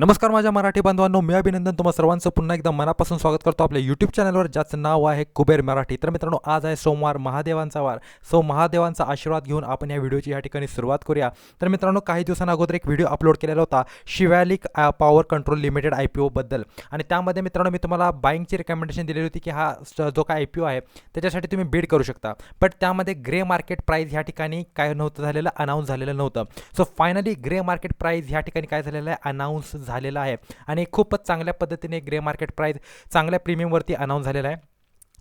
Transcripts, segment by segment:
नमस्कार माझ्या मराठी बांधवांनो मी अभिनंदन तुम्हा सर्वांचं. पुन्हा एकदा मनापासून स्वागत करतो आपल्या यूट्यूब चॅनलवर ज्याचं नाव आहे कुबेर मराठी. तर मित्रांनो आज आहे सोमवार महादेवांचा वार. सो महादेवांचा आशीर्वाद घेऊन आपण या व्हिडिओची या ठिकाणी सुरुवात करूया. तर मित्रांनो काही दिवसांअगोदर एक व्हिडिओ अपलोड केलेला होता Shivalik power control limited I P ओबद्दल आणि त्यामध्ये मित्रांनो मी तुम्हाला बाईंगची रिकमेंडेशन दिलेली होती की हा स- जो काय आय पी ओ आहे त्याच्यासाठी तुम्ही बीड करू शकता. बट त्यामध्ये ग्रे मार्केट प्राईज ह्या ठिकाणी काय नव्हतं झालेलं अनाऊन्स झालेलं नव्हतं. So finally grey market price ह्या ठिकाणी काय झालेलं आहे अनाऊन्स झालेलं आहे. आणि खूपच चांगल्या पद्धतीने ग्रे मार्केट प्राईज चांगल्या प्रीमियमवरती अनाऊन्स झालेला आहे.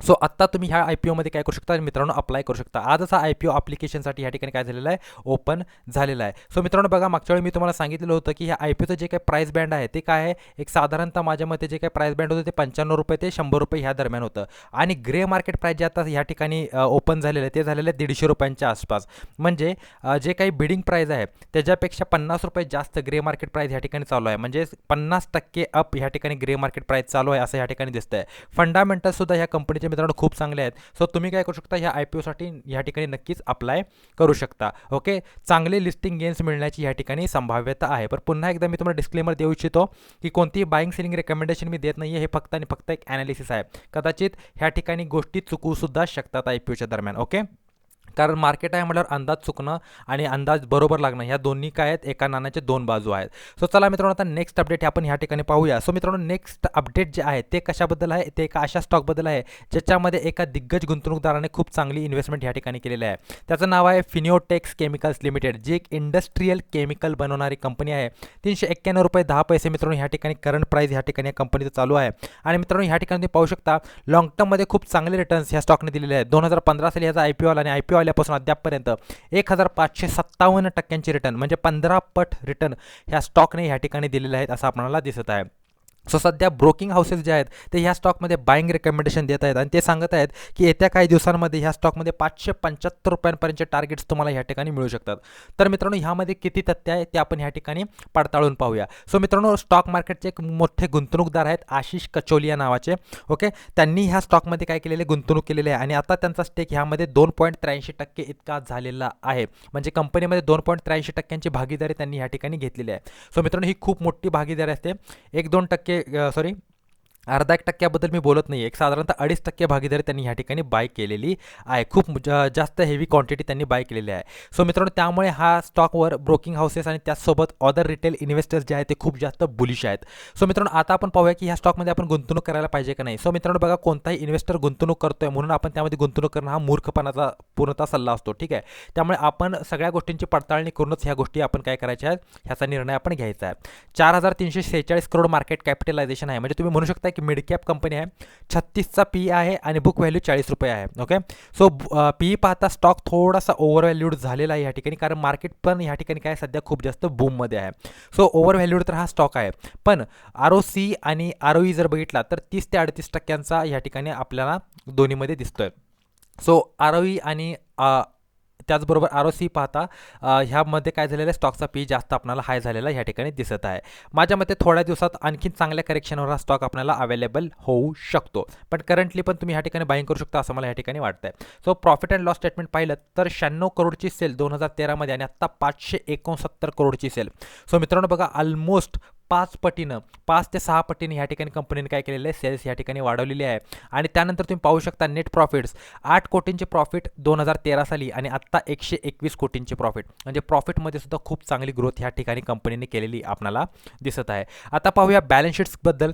सो आत्ता तुम्ही ह्या आय पी ओमध्ये काय करू शकता? मित्रांनो अप्लाय करू शकता. आजच हा आय पी ओ अप्लिकेशनसाठी या ठिकाणी काय झालेलं आहे? ओपन झालेलं आहे. सो मित्रांनो बघा मागच्या वेळी मी तुम्हाला सांगितलेलं होतं की ह्या आय पी ओचं जे काही प्राईस बँड आहे ते काय आहे? एक साधारणतः माझ्या मते जे काही प्राईस बँड होतं ते पंच्याण्णव रुपये ते शंभर रुपये ह्या दरम्यान होतं. आणि ग्रे मार्केट प्राईस जे आता ह्या ठिकाणी ओपन झालेलं आहे ते झालेलं आहे दीडशे रुपयांच्या आसपास. म्हणजे जे काही बिडिंग प्राईज आहे त्याच्यापेक्षा पन्नास रुपये जास्त ग्रे मार्केट प्राईस ह्या ठिकाणी चालू आहे. म्हणजे पन्नास टक्के अप ह्या ठिकाणी ग्रे मार्केट प्राईस चालू आहे असं ह्या ठिकाणी दिसतं आहे फंडामेंटलसुद्धा ह्या कंपनीचे म्हणजे मित्रांनो खूप चांगले आहेत. सो तुम्ही काय करू शकता ह्या आय पी ओसाठी ह्या ठिकाणी नक्कीच अप्लाय करू शकता. ओके चांगले लिस्टिंग गेन्स मिळण्याची ह्या ठिकाणी संभाव्यता आहे. पण पुन्हा एकदा मी तुम्हाला डिस्क्लेमर देऊ इच्छितो की कोणतीही बाईंग सेलिंग रेकमेंडेशन मी देत नाही आहे हे फक्त आणि फक्त एक ॲनालिसिस आहे. कदाचित ह्या ठिकाणी गोष्टी चुकूसुद्धा शकतात आय पी ओच्या दरम्यान. ओके कारण मार्केट आहे म्हटल्यावर अंदाज चुकणं आणि अंदाज बरोबर लागणं ह्या दोन्ही काय आहेत? एका नाण्याचे दोन बाजू आहेत. सो चला मित्रांनो आता नेक्स्ट अपडेट आपण ह्या ठिकाणी पाहूया. सो मित्रांनो नेक्स्ट अपडेट जे आहे ते कशाबद्दल आहे? ते एका अशा स्टॉकबद्दल आहे ज्याच्यामध्ये एका दिग्गज गुंतवणूकदाराने खूप चांगली इन्व्हेस्टमेंट ह्या ठिकाणी केलेली आहे. त्याचं नाव आहे फिनिओटेक्स केमिकल्स लिमिटेड जी एक इंडस्ट्रीयल केमिकल बनवणारी कंपनी आहे. तीनशे एक्क्याण्णव रुपये दहा पैसे मित्रांनो ह्या ठिकाणी करंट प्राईस ह्या ठिकाणी या कंपनीचं चालू आहे. आणि मित्रांनो ह्या ठिकाणी तुम्ही पाहू शकता लॉंग टर्ममध्ये खूप चांगले रिटर्न्स ह्या स्टॉकने दिलेले आहेत. दोन हजार पंधरा साली ह्याचा आय पी आला आणि आय पी ओ अद्यापपर्यंत एक हजार पाचशे सत्तावन्न टक्क्यांचे रिटर्न म्हणजे पंधरा पट रिटर्न ह्या स्टॉकने ह्या ठिकाणी दिलेले आहेत असं आपणाला दिसत आहे. सो सध्या ब्रोकिंग हाऊसेस जे आहेत ते ह्या स्टॉकमध्ये बाईंग रेकमेंडेशन देत आहेत. आणि ते सांगत आहेत की येत्या काही दिवसांमध्ये ह्या स्टॉकमध्ये पाचशे पंच्याहत्तर रुपयांपर्यंतचे टार्गेट्स तुम्हाला ह्या ठिकाणी मिळू शकतात. तर मित्रांनो ह्यामध्ये किती तथ्य आहे ते आपण ह्या ठिकाणी पडताळून पाहूया. सो मित्रांनो स्टॉक मार्केटचे एक मोठे गुंतवणूकदार आहेत आशिष कचोलिया नावाचे. ओके? त्यांनी ह्या स्टॉकमध्ये काय केलेले गुंतवणूक केलेली आहे. आणि आता त्यांचा स्टेक ह्यामध्ये दोन पॉईंट त्र्याऐंशी टक्के इतका झालेला आहे. म्हणजे कंपनीमध्ये दोन पॉईंट त्र्याऐंशी टक्क्यांची भागीदारी त्यांनी ह्या ठिकाणी घेतलेली आहे. सो मित्रांनो ही खूप मोठी भागीदारी असते. एक दोन टक्के Eh, sorry. अर्धा एक टक्क्याबद्दल मी बोलत नाही एक साधारणतः अडीच टक्के भागीदारी त्यांनी ह्या ठिकाणी बाय केलेली आहे. खूप जास्त हेवी क्वांटिटी त्यांनी बाय केलेली आहे. सो मित्रांनो त्यामुळे हा स्टॉकवर ब्रोकिंग हाऊसेस आणि त्याचसोबत अदर रिटेल इन्व्हेस्टर्स जे आहेत ते खूप जास्त बुलिश आहेत. सो मित्रांनो आता आपण पाहूया की ह्या स्टॉकमध्ये आपण गुंतवणूक करायला पाहिजे का नाही? सो मित्रांनो बघा कोणताही इन्व्हेस्टर गुंतवणूक करतोय म्हणून आपण त्यामध्ये गुंतवणूक करणं हा मूर्खपणाचा पूर्णतः सल्ला असतो. ठीक आहे? त्यामुळे आपण सगळ्या गोष्टींची पडताळणी करूनच ह्या गोष्टी आपण काय करायच्या आहेत? ह्याचा निर्णय आपण घ्यायचा आहे. चार हजार तीनशे सेहेचाळीस करोड मार्केट कॅपिटलायझेशन आहे. म्हणजे तुम्ही म्हणू शकता की मिड कॅप कंपनी आहे. छत्तीसचा पी आहे आणि बुक व्हॅल्यू चाळीस रुपये आहे. ओके सो पी पाहता स्टॉक थोडासा ओव्हर व्हॅल्यूड झालेला आहे या ठिकाणी. कारण मार्केट पण या ठिकाणी काय सध्या खूप जास्त बूममध्ये आहे. सो ओव्हर व्हॅल्यूड तर हा स्टॉक आहे. पण आर ओ सी आणि आर ओ ई जर बघितला तर तीस ते अडतीस टक्क्यांचा या ठिकाणी आपल्याला दोन्हीमध्ये दिसतोय. सो आर ओ ई आणि त्याचबरोबर आर ओ सी पाहता ह्यामध्ये काय झालेलं आहे? स्टॉकचा पी जास्त आपल्याला हाय झालेला ह्या ठिकाणी दिसत आहे. माझ्या मते थोड्या दिवसात आणखी चांगल्या करेक्शनवर हा स्टॉक आपल्याला अवेलेबल होऊ शकतो. पण करंटली पण तुम्ही ह्या ठिकाणी बाईंग करू शकता असं मला ह्या ठिकाणी वाटतं आहे so profit and loss statement पाहिलं तर शहाण्णव करोडची सेल दोन हजार तेरामध्ये आणि आत्ता पाचशे एकोणसत्तर करोडची सेल सो मित्रांनो बघा ऑलमोस्ट पाच पटीनं पाच ते सहा पटीने ह्या ठिकाणी कंपनीने काय केलेलं आहे? सेल्स या ठिकाणी वाढवलेली आहे. आणि त्यानंतर तुम्ही पाहू शकता नेट प्रॉफिट्स आठ कोटींचे प्रॉफिट दोन हजार तेरा साली आणि आत्ता एकशे एकवीस कोटींचे प्रॉफिट म्हणजे प्रॉफिटमध्ये सुद्धा खूप चांगली ग्रोथ ह्या ठिकाणी कंपनीने केलेली आपल्याला दिसत आहे. आता पाहूया बॅलन्स शीट्सबद्दल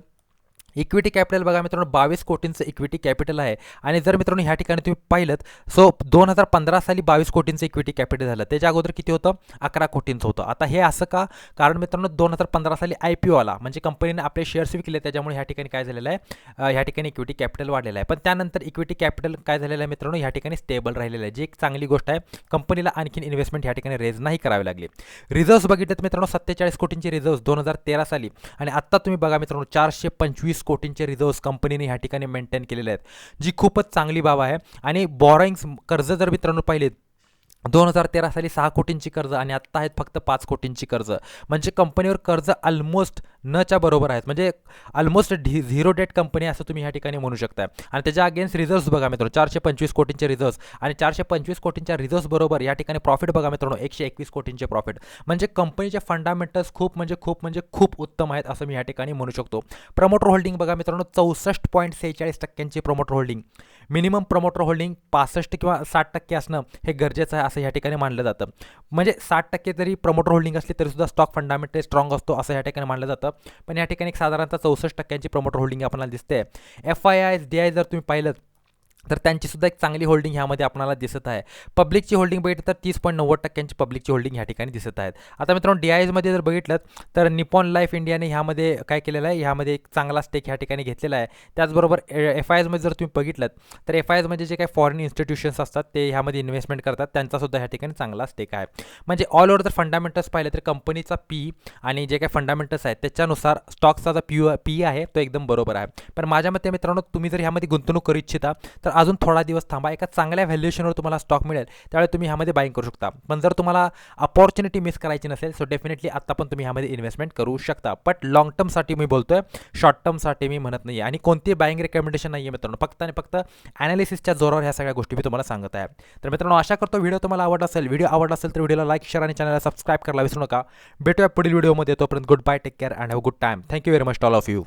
इक्विटी कॅपिटल बघा मित्रांनो बावीस कोटींचं इक्विटी कॅपिटल आहे. आणि जर मित्रांनो ह्या ठिकाणी तुम्ही पाहिलं सो दोन हजार पंधरा साली बावीस कोटींचं इक्विटी कॅपिटल झालं. त्याच्या अगोदर किती होतं? अकरा कोटींचं होतं. आता हे असं का? कारण मित्रांनो दोन हजार पंधरा साली आय पी ओ आला. म्हणजे कंपनीने आपले शेअर्स विकले त्याच्यामुळे ह्या ठिकाणी काय झालेलं आहे? ह्या ठिकाणी इक्विटी कॅपिटल वाढलेलं आहे. पण त्यानंतर इक्विटी कॅपिटल काय झालेलं आहे मित्रांनो? ह्या ठिकाणी स्टेबल राहिलेलं आहे. जी एक चांगली गोष्ट आहे कंपनीला आणखीन इन्व्हेस्टमेंट ह्या ठिकाणी रेज नाही करावी लागली. रिझर्व्स बघितलं मित्रांनो सत्तेचाळीस कोटींची रिझर्व्स दोन हजार तेरा साली. आणि आत्ता तुम्ही बघा मित्रांनो चारशे पंचवीस कोटींचे रिझर्व्स कंपनीने ह्या ठिकाणी मेंटेन केलेले आहेत जी खूपच चांगली बाब आहे. आणि बॉरॉइंग्स कर्ज जर मित्रांनो पाहिलेत दोन हजार तेरा साली सहा कोटींची कर्ज आणि आत्ता आहेत फक्त पाच कोटींची कर्ज. म्हणजे कंपनीवर कर्ज ऑलमोस्ट नच्या बरोबर आहेत. म्हणजे ऑलमोस्ट ढी झिरो डेट कंपनी असं तुम्ही ह्या ठिकाणी म्हणू शकता आणि त्याच्या अगेन्स्ट रिझर्व्स बघा मित्रांनो चारशे पंचवीस कोटींचे रिझर्व्स आणि चारशे पंचवीस कोटींच्या रिझर्व्स बरोबर या ठिकाणी प्रॉफिट बघा मित्रांनो एकशे एकवीस कोटींचे प्रॉफिट म्हणजे कंपनीचे फंडामेंटल्स खूप म्हणजे खूप म्हणजे खूप उत्तम आहेत असं मी या ठिकाणी म्हणू शकतो. प्रमोटर होल्डिंग बघा मित्रांनो चौसष्ट पॉईंट सेहेचाळीस टक्क्यांची promoter holding minimum promoter holding पासष्ट किंवा साठ टक्के असणं हे गरजेचं आहे असं या ठिकाणी मानलं जातं. म्हणजे साठ टक्के जरी प्रमोटर होल्डिंग असली तरीसुद्धा स्टॉक फंडामेंटल स्ट्रॉंग असतो असं या ठिकाणी मानलं जातं. पण या ठिकाणी एक साधारणतः चौसष्ट टक्क्यांची प्रमोटर होल्डिंग आपल्याला दिसते. F I I D I जर तुम्ही पाहिलं तर त्यांची सुद्धा एक चांगली होल्डिंग ह्यामध्ये आपणाला दिसत आहे. पब्लिकची होल्डिंग बघितलं तर तीस पॉईंट नव्वद टक्क्यांची पब्लिकची होल्डिंग ह्या ठिकाणी दिसत आहेत. आता मित्रांनो डी आय एजमध्ये जर बघितलं तर निपॉन लाईफ इंडियाने ह्यामध्ये काय केलेलं आहे? ह्यामध्ये एक चांगला स्टेक ह्या ठिकाणी घेतलेला आहे. त्याचबरोबर एफ आय एजमध्ये जर तुम्ही बघितलं तर एफ आय एजमध्ये जे काही फॉरेन इन्स्टिट्यूशन्स असतात ते ह्यामध्ये इन्व्हेस्टमेंट करतात. त्यांचासुद्धा ह्या ठिकाणी चांगला स्टेक आहे. म्हणजे ऑल ओव्हर जर फंडामेंटल्स पाहिलं तर कंपनीचा पी आणि जे काही फंडामेंटल्स आहेत त्याच्यानुसार स्टॉकचा जो पी पी आहे तो एकदम बरोबर आहे. पण माझ्या मते मित्रांनो तुम्ही जर ह्यामध्ये गुंतवणूक करू इच्छिता तर अजून थोडा दिवस थांबा. एका चांगल्या व्हॅल्युएशनवर तुम्हाला स्टॉक मिळेल. त्यावेळी तुम्ही ह्यामध्ये बाईंग करू शकता. पण जर तुम्हाला अपॉर्च्युनिटी मिस करायची नसेल सो डेफिनेटली आत्ता पण तुम्ही ह्यामध्ये इन्व्हेस्टमेंट करू शकता. बट लॉंग टर्मसाठी मी बोलतोय शॉर्ट टर्मसाठी मी म्हणत नाही आणि कोणती बाईंग रेकमेंडेशन नाही आहे मित्रांनो. फक्त आणि फक्त ॲनालिसिसच्या जोरावर ह्या सगळ्या गोष्टी मी तुम्हाला सांगत आहे. तर मित्रांनो आशा करतो व्हिडिओ तुम्हाला आवडला असेल. व्हिडिओ आवडला असेल तर व्हिडिओला लाईक शेअर आणि चॅनलला सबस्क्राईब करायला विसरू नका. भेटूया पुढील व्हिडिओमध्ये तोपर्यंत good bye take care and have good time thank you very much all of you